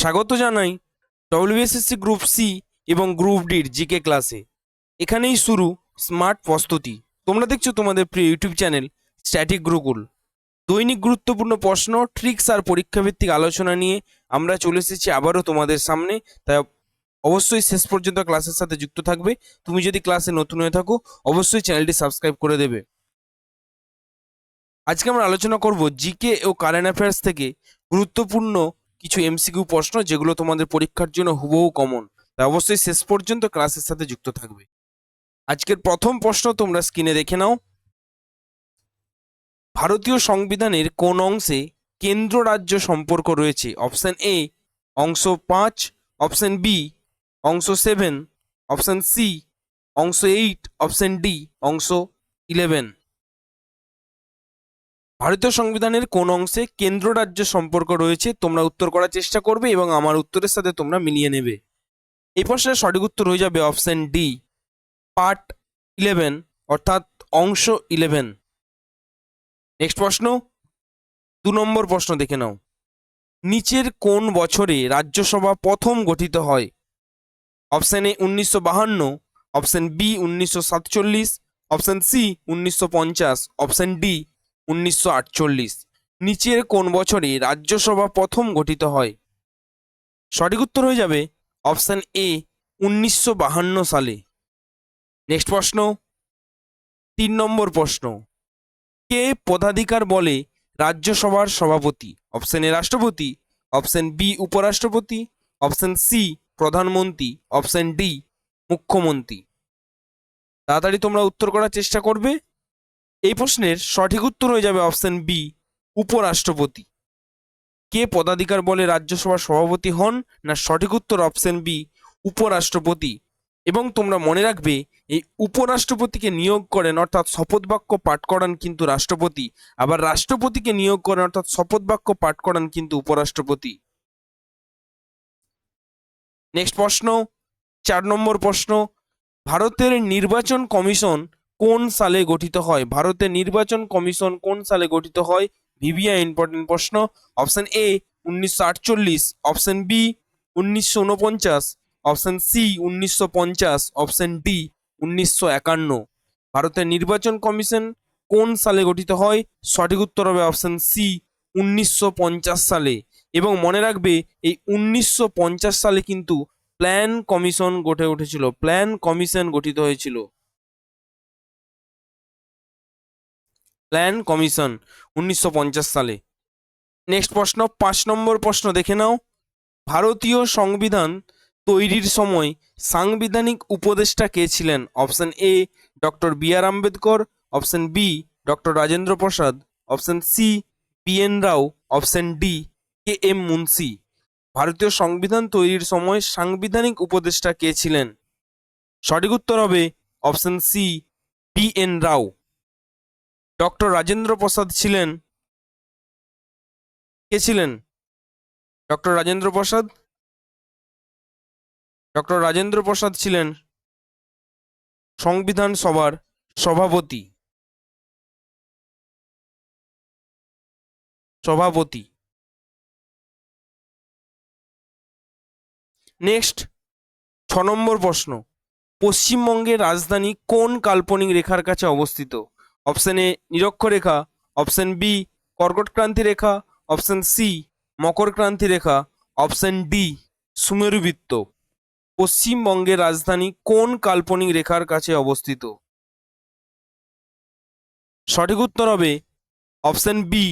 স্বাগত জানাই WSSC group C এবং গ্রুপ ডির জিকে ক্লাসে এখানেই শুরু স্মার্ট প্রস্তুতি। তোমরা দেখছ তোমাদের প্রিয় ইউটিউব চ্যানেল স্ট্যাটিক গুরুকুল দৈনিক গুরুত্বপূর্ণ প্রশ্ন ট্রিক্স আর পরীক্ষাভিত্তিক আলোচনা নিয়ে আমরা চলে এসেছি আবারও তোমাদের সামনে। তাই অবশ্যই শেষ পর্যন্ত ক্লাসের সাথে যুক্ত থাকবে। তুমি যদি ক্লাসে নতুন হয়ে থাকো, অবশ্যই চ্যানেলটি সাবস্ক্রাইব করে দেবে। আজকে আমরা আলোচনা করব জিকে ও কারেন্ট অ্যাফেয়ার্স থেকে গুরুত্বপূর্ণ কিছু এমসিকিউ প্রশ্ন যেগুলো তোমাদের পরীক্ষার জন্য হুবহু কমন তাই অবশ্যই শেষ পর্যন্ত ক্লাসের সাথে যুক্ত থাকবে। আজকের প্রথম প্রশ্ন তোমরা স্ক্রিনে দেখে নাও। ভারতীয় সংবিধানের কোন অংশে কেন্দ্র রাজ্য সম্পর্ক রয়েছে? অপশন এ অংশ পাঁচ অপশন বি অংশ সেভেন অপশন সি অংশ এইট অপশন ডি অংশ ইলেভেন ভারতীয় সংবিধানের কোন অংশে কেন্দ্র রাজ্য সম্পর্ক রয়েছে, তোমরা উত্তর করার চেষ্টা করবে এবং আমার উত্তরের সাথে তোমরা মিলিয়ে নেবে। এই প্রশ্নের সঠিক উত্তর হয়ে যাবে অপশন ডি, পার্ট ইলেভেন, অর্থাৎ অংশ ইলেভেন। নেক্সট প্রশ্ন, দু নম্বর প্রশ্ন দেখে নাও। নিচের কোন বছরে রাজ্যসভা প্রথম গঠিত হয়? অপশন এ উনিশশো বাহান্ন, অপশন বি উনিশশো সাতচল্লিশ, অপশন সি উনিশশো পঞ্চাশ, অপশন ডি উনিশশো আটচল্লিশ। নিচের কোন বছরে রাজ্যসভা প্রথম গঠিত হয়? সঠিক উত্তর হয়ে যাবে অপশান এ, উনিশশো সালে। নেক্সট প্রশ্ন। তিন নম্বর প্রশ্ন। কে পদাধিকার বলে রাজ্যসভার সভাপতি? অপশান এ রাষ্ট্রপতি, অপশান বি উপরাষ্ট্রপতি, অপশান সি প্রধানমন্ত্রী, অপশান ডি মুখ্যমন্ত্রী। তাড়াতাড়ি তোমরা উত্তর করার চেষ্টা করবে। এই প্রশ্নের সঠিক উত্তর হয়ে যাবে অপশন বি, উপরাষ্ট্রপতি। কে পদাধিকার বলে রাজ্যসভার সভাপতি হন না সঠিক উত্তর অপশন বি, উপরাষ্ট্রপতি? এবং তোমরা মনে রাখবে, এই উপরাষ্ট্রপতিকে নিয়োগ করেন অর্থাৎ শপথ বাক্য পাঠ করান কিন্তু রাষ্ট্রপতি, আবার রাষ্ট্রপতিকে নিয়োগ করেন অর্থাৎ শপথ বাক্য পাঠ করান কিন্তু উপরাষ্ট্রপতি। নেক্সট প্রশ্ন, চার নম্বর প্রশ্ন, ভারতের নির্বাচন কমিশন কোন সালে গঠিত হয়? ভারতের নির্বাচন কমিশন কোন সালে গঠিত হয়? ভিভিয়া ইম্পর্টেন্ট প্রশ্ন। অপশন এ উনিশশো আটচল্লিশ। অপশন বি উনিশশো উনপঞ্চাশ অপশন সি উনিশশো পঞ্চাশ। অপশন ডি উনিশশো একান্ন। ভারতের নির্বাচন কমিশন কোন সালে গঠিত হয়? সঠিক উত্তর হবে অপশন সি উনিশশো পঞ্চাশ সালে। এবং মনে রাখবে, এই উনিশশো পঞ্চাশ সালে কিন্তু প্ল্যান কমিশন গঠে উঠেছিল। প্ল্যান কমিশন গঠিত হয়েছিল। প্ল্যান কমিশন উনিশশো পঞ্চাশ সালে। নেক্সট প্রশ্ন, পাঁচ নম্বর প্রশ্ন দেখে নাও। ভারতীয় সংবিধান তৈরির সময় সাংবিধানিক উপদেষ্টা কে ছিলেন? Option A doctor B R Ambedkar. Option B doctor Rajendra Prasad. Option C P N Rao. Option D K M Munshi. ভারতীয় সংবিধান তৈরির সময় সাংবিধানিক উপদেষ্টা কে ছিলেন? সঠিক উত্তর হবে option C P N Rao. Doctor Rajendra Prasad ছিলেন? কে ছিলেন? ডক্টর রাজেন্দ্র প্রসাদ ডক্টর রাজেন্দ্র প্রসাদ ছিলেন সংবিধান সভার সভাপতি। সভাপতি। নেক্সট, ছ নম্বর প্রশ্ন। পশ্চিমবঙ্গের রাজধানী কোন কাল্পনিক রেখার কাছে অবস্থিত? অপশন এ নিরক্ষরেখা অপশন বি কর্কটক্রান্তি রেখা, অপশন সি মকরক্রান্তি রেখা, অপশন ডি সুমেরুবৃত্ত। পশ্চিমবঙ্গের রাজধানী কোন কাল্পনিক রেখার কাছে অবস্থিত? সঠিক উত্তর হবে অপশন বি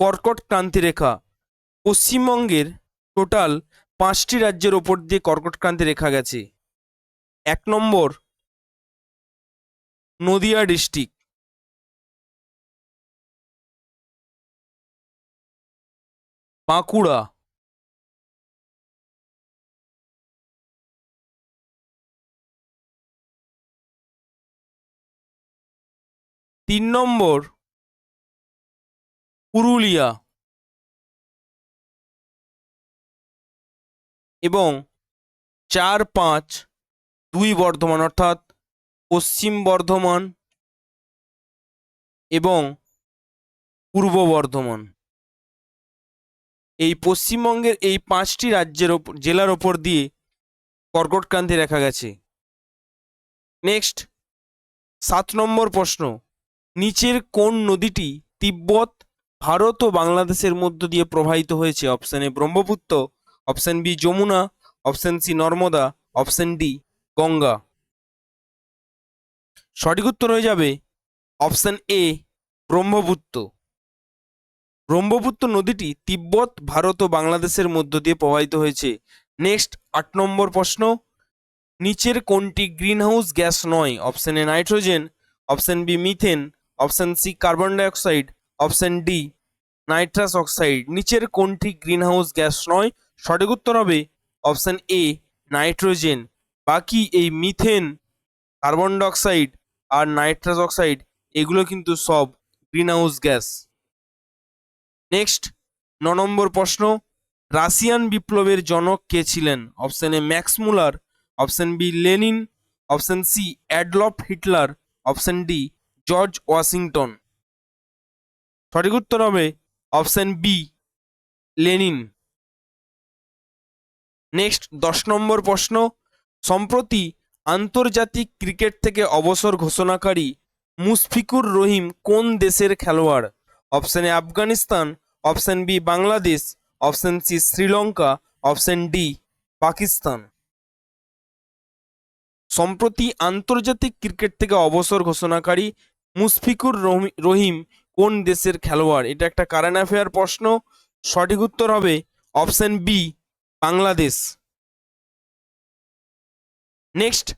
কর্কট ক্রান্তি রেখা। পশ্চিমবঙ্গের টোটাল পাঁচটি রাজ্যের ওপর দিয়ে কর্কট ক্রান্তি রেখা গেছে। এক নম্বর নদিয়া ডিস্ট্রিক্ট। বাঁকুড়া তিন নম্বর। পুরুলিয়া। এবং চার পাঁচ দুই বর্ধমান, অর্থাৎ পশ্চিম বর্ধমান এবং পূর্ব বর্ধমান। এই পশ্চিমবঙ্গের এই পাঁচটি রাজ্যের ওপর জেলার ওপর দিয়ে কর্কটক্রান্তি রেখা গেছে। নেক্সট সাত নম্বর প্রশ্ন। নিচের কোন নদীটি তিব্বত, ভারত ও বাংলাদেশের মধ্য দিয়ে প্রবাহিত হয়েছে? Option A Brahmaputra option B Yamuna option C Narmada option D Ganga. সঠিক উত্তর হয়ে যাবে অপশান এ ব্রহ্মপুত্র। ব্রহ্মপুত্র নদীটি তিব্বত, ভারত ও বাংলাদেশের মধ্য দিয়ে প্রবাহিত হয়েছে। নেক্সট, আট নম্বর প্রশ্ন। নিচের কোনটি গ্রিনহাউস গ্যাস নয়? Option A nitrogen, option B methane, option C carbon dioxide, option D nitrous oxide. নিচের কোনটি গ্রিনহাউস গ্যাস নয়? সঠিক উত্তর হবে অপশন এ নাইট্রোজেন। বাকি এই মিথেন, কার্বন ডাইঅক্সাইড আর নাইট্রাস অক্সাইড, এগুলো কিন্তু সব গ্রিনহাউস গ্যাস। নেক্সট ন নম্বর প্রশ্ন, রাশিয়ান বিপ্লবের জনক কে ছিলেন? Option A Max Muller option B Lenin option C Adolf Hitler option D George Washington সঠিক উত্তর হবে অপশন বি লেনিন নেক্সট দশ নম্বর প্রশ্ন, সম্প্রতি আন্তর্জাতিক ক্রিকেট থেকে অবসর ঘোষণাকারী মুশফিকুর রহিম কোন দেশের খেলোয়াড়? Option A Afghanistan option B Bangladesh option C Sri Lanka option D Pakistan সম্প্রতি আন্তর্জাতিক ক্রিকেট থেকে অবসর ঘোষণাকারী মুশফিকুর রহি- রহিম কোন দেশের খেলোয়াড়? এটা একটা কারেন্ট অ্যাফেয়ার প্রশ্ন। সঠিক উত্তর হবে অপশন বি বাংলাদেশ নেক্সট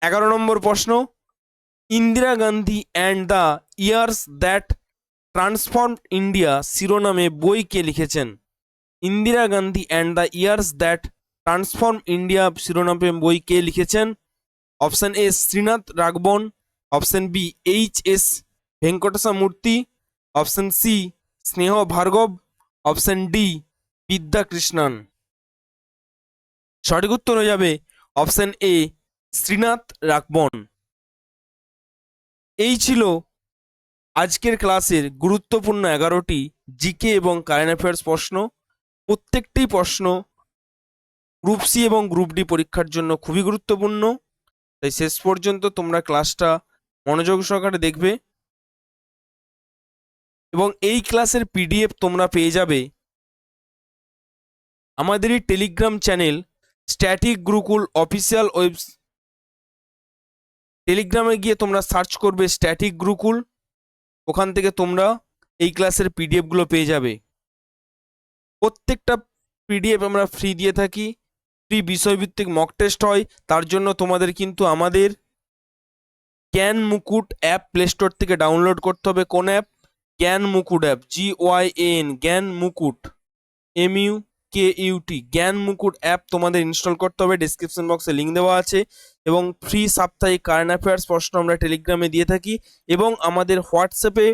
এগারো নম্বর প্রশ্ন। Indira Gandhi and the years that transform India শিরোনামে বই কে লিখেছেন। Indira Gandhi and the years that transform India শিরোনামে বই কে লিখেছেন। Option A Srinath Raghavan option B H S Venkatesha Murthy option C স্নেহ ভার্গব অপশন ডি বিদ্যা কৃষ্ণন সঠিক উত্তর হয়ে যাবে অপশান এ শ্রীনাথ রাগবন এই ছিল আজকের ক্লাসের গুরুত্বপূর্ণ এগারোটি জিকে এবং কারেন্ট অ্যাফেয়ার্স প্রশ্ন। প্রত্যেকটি প্রশ্ন গ্রুপ সি এবং গ্রুপ ডি পরীক্ষার জন্য খুবই গুরুত্বপূর্ণ। তাই শেষ পর্যন্ত তোমরা ক্লাসটা মনোযোগ সহকারে দেখবে। এবং এই ক্লাসের পিডিএফ তোমরা পেয়ে যাবে আমাদেরই Telegram channel static Gurukul official web টেলিগ্রামে গিয়ে তোমরা সার্চ করবে স্ট্যাটিক গুরুকুল। ওখান থেকে তোমরা এই ক্লাসের পিডিএফগুলো পেয়ে যাবে। প্রত্যেকটা পিডিএফ আমরা ফ্রি দিয়ে থাকি। ফ্রি বিষয়ভিত্তিক মক টেস্ট হয়, তার জন্য তোমাদের কিন্তু আমাদের Gyan Mukut app play store থেকে ডাউনলোড করতে হবে। কোন অ্যাপ জ্ঞান Mukut app G Y N জ্ঞান মুকুট এম ইউ কে ইউটি জ্ঞান মুকুট অ্যাপ তোমাদের ইনস্টল করতে হবে। ডিসক্রিপশন বক্সে লিঙ্ক দেওয়া আছে। এবং ফ্রি সাপ্তাহিক কারেন্ট অ্যাফেয়ার্স প্রশ্ন আমরা টেলিগ্রামে দিয়ে থাকি। এবং আমাদের হোয়াটসঅ্যাপে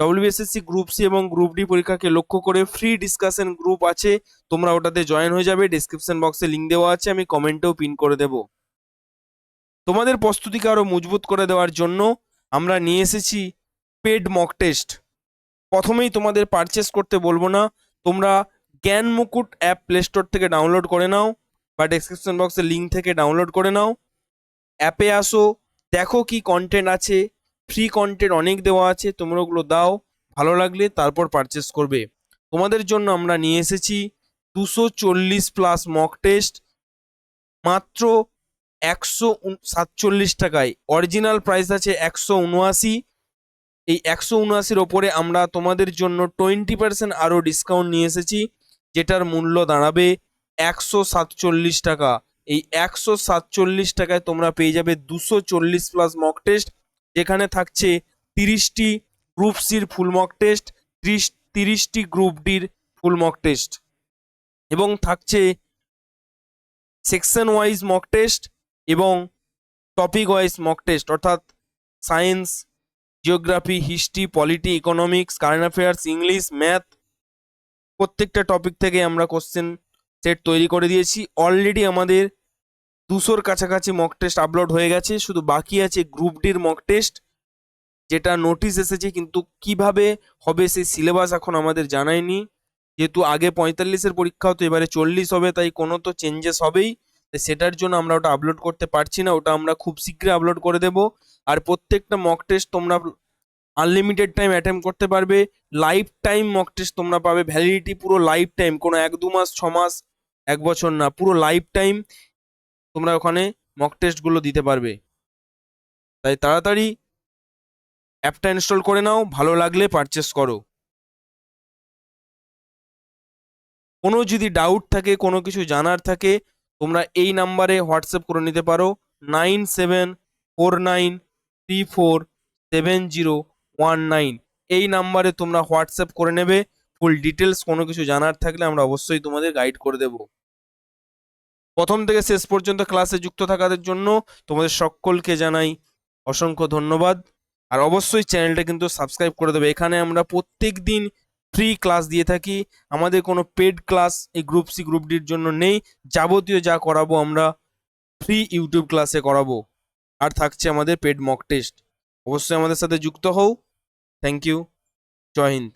ডব্লিউবিএসএসসি গ্রুপ সি এবং গ্রুপ ডি পরীক্ষাকে লক্ষ্য করে ফ্রি ডিসকাশন গ্রুপ আছে। তোমরা ওটাতে জয়েন হয়ে যাবে। ডিসক্রিপশন বক্সে লিঙ্ক দেওয়া আছে। আমি কমেন্টেও পিন করে দেব। তোমাদের প্রস্তুতিকে আরও মজবুত করে দেওয়ার জন্য আমরা নিয়ে এসেছি পেড মক টেস্ট প্রথমেই তোমাদের পারচেস করতে বলব না। তোমরা Gyan Mukut app play store থেকে ডাউনলোড করে নাও বা ডেসক্রিপশন বক্সে লিঙ্ক থেকে ডাউনলোড করে নাও। অ্যাপে আসো, দেখো কি কন্টেন্ট আছে ফ্রি কন্টেন্ট অনেক দেওয়া আছে, তোমরা ওগুলো দাও, ভালো লাগলে তারপর পারচেস করবে। তোমাদের জন্য আমরা নিয়ে এসেছি দুশো চল্লিশ প্লাস মক টেস্ট মাত্র একশো সাতচল্লিশ টাকায়। অরিজিনাল প্রাইস আছে একশো উনআশি। এই একশো উনআশির ওপরে আমরা তোমাদের জন্য টোয়েন্টি পার্সেন্ট আরও ডিসকাউন্ট নিয়ে এসেছি। যেটার মূল্য দাঁড়াবে একশো সাতচল্লিশ টাকা। এই একশো সাতচল্লিশ টাকায় তোমরা পেয়ে যাবে দুশো চল্লিশ প্লাস মক টেস্ট যেখানে থাকছে তিরিশটি গ্রুপ সির ফুল মক টেস্ট ত্রিশ, তিরিশটি গ্রুপ ডির ফুল মক টেস্ট এবং থাকছে সেকশন ওয়াইজ মক টেস্ট এবং টপিক ওয়াইজ মক টেস্ট অর্থাৎ science geography history polity economics current affairs English math প্রত্যেকটা টপিক থেকে আমরা কোশ্চেন সেট তৈরি করে দিয়েছি। অলরেডি আমাদের দুশোর কাছাকাছি মক টেস্ট আপলোড হয়ে গেছে। শুধু বাকি আছে গ্রুপ ডির মক টেস্ট যেটা নোটিশ এসেছে, কিন্তু কীভাবে হবে সেই সিলেবাস এখন আমাদের জানায়নি। যেহেতু আগে পঁয়তাল্লিশের পরীক্ষা হতো, এবারে চল্লিশ হবে, তাই কোনো তো চেঞ্জেস হবেই। সেটার জন্য আমরা ওটা আপলোড করতে পারছি না, ওটা আমরা খুব শীঘ্রই আপলোড করে দেব। আর প্রত্যেকটা মক টেস্ট তোমরা আনলিমিটেড টাইম অ্যাটেম্প করতে পারবে। লাইফ টাইম মক টেস্ট তোমরা পাবে। ভ্যালিডিটি পুরো লাইফ টাইম কোনো এক দু মাস, ছ মাস, এক বছর না, পুরো লাইফ টাইম তোমরা ওখানে মক টেস্টগুলো দিতে পারবে। তাই তাড়াতাড়ি অ্যাপটা ইনস্টল করে নাও, ভালো লাগলে পারচেস করো। কোনো যদি ডাউট থাকে, কোনো কিছু জানার থাকে, তোমরা এই নাম্বারে হোয়াটসঅ্যাপ করে নিতে পারো। Nine seven four nine three four seven zero one nine এই নাম্বারে তোমরা হোয়াটসঅ্যাপ করে নেবে ফুল ডিটেলস কোনো কিছু জানার থাকলে আমরা অবশ্যই তোমাদের গাইড করে দেব। প্রথম থেকে শেষ পর্যন্ত ক্লাসে যুক্ত থাকাদের জন্য তোমাদের সকলকে জানাই অসংখ্য ধন্যবাদ। আর অবশ্যই চ্যানেলটা কিন্তু সাবস্ক্রাইব করে দেবে। এখানে আমরা প্রত্যেক দিন ফ্রি ক্লাস দিয়ে থাকি। আমাদের কোনো পেড ক্লাস এই গ্রুপ সি গ্রুপ ডির জন্য নেই। যাবতীয় যা করাবো আমরা ফ্রি ইউটিউব ক্লাসে করাবো। আর থাকছে আমাদের পেড মক টেস্ট অবশ্যই আমাদের সাথে যুক্ত হও। Thank you. Jai